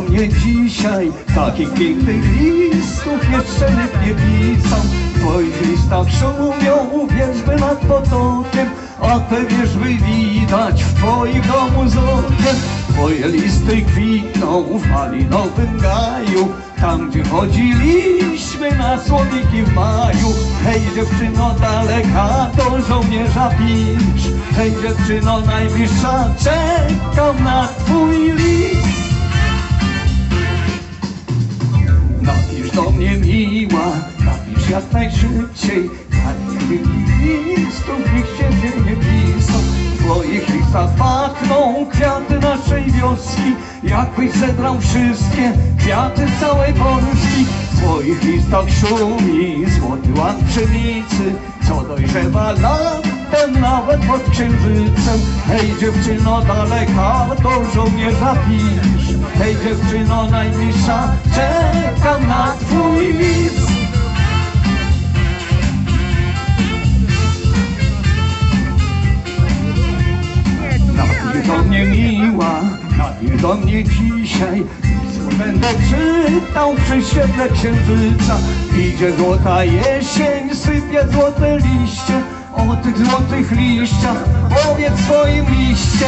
mnie dzisiaj Takich pięknych listów jeszcze nikt nie pisał. W twoich listach szumią wierzby nad potokiem A te wierzby widać w twoim domu z okiem Twoje listy kwitną w malinowym gaju chodziliśmy na słoniki w maju. Hej dziewczyno daleka do żołnierza pisz. Hej dziewczyno najbliższa czekam na twój list. Napisz do mnie miła, napisz jak najszybciej. Takich listów nikt się nie pisał W twoich listach pachną kwiaty naszej wioski. Jakbyś zebrał wszystkie kwiaty całej W twoich listach szumi złoty ład pszenicy. Co dojrzewa latem nawet pod księżycem. Hej dziewczyno daleka do żołnierza pisz. Hej dziewczyno najbliższa czekam na twój list. Napisz do mnie miła, napisz do mnie dzisiaj Będę czytał przy świetle księżyca. Idzie złota jesień, sypie złote liście. O tych złotych liściach powiedz swoim liście.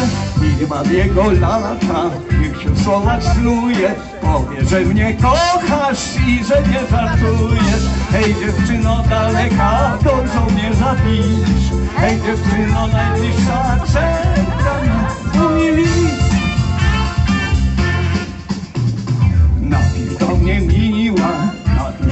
Nie ma jego lata, niech się w słowach snuje. Powie, że mnie kochasz i że nie żartujesz. Hej dziewczyno daleka, do żołnierza pisz. Hej dziewczyno najbliższa, czekam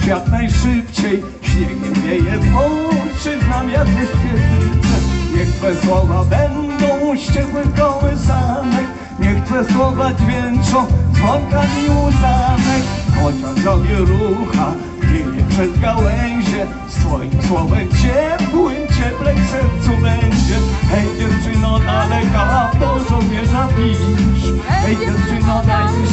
jak najszybciej Śniegiem wieje w oczy, znam jak w świetlice Niech Twe słowa będą ściekły w goły zamek. Niech Twe słowa dźwięczą dzwonkami łzanek Chociaż robię rucha, wieje przez gałęzie. Z Twoim słowem ciepłym, cieplej w sercu będzie. Hej dziewczyno daleka, do żołnierza pisz. Hej dziewczyno Twój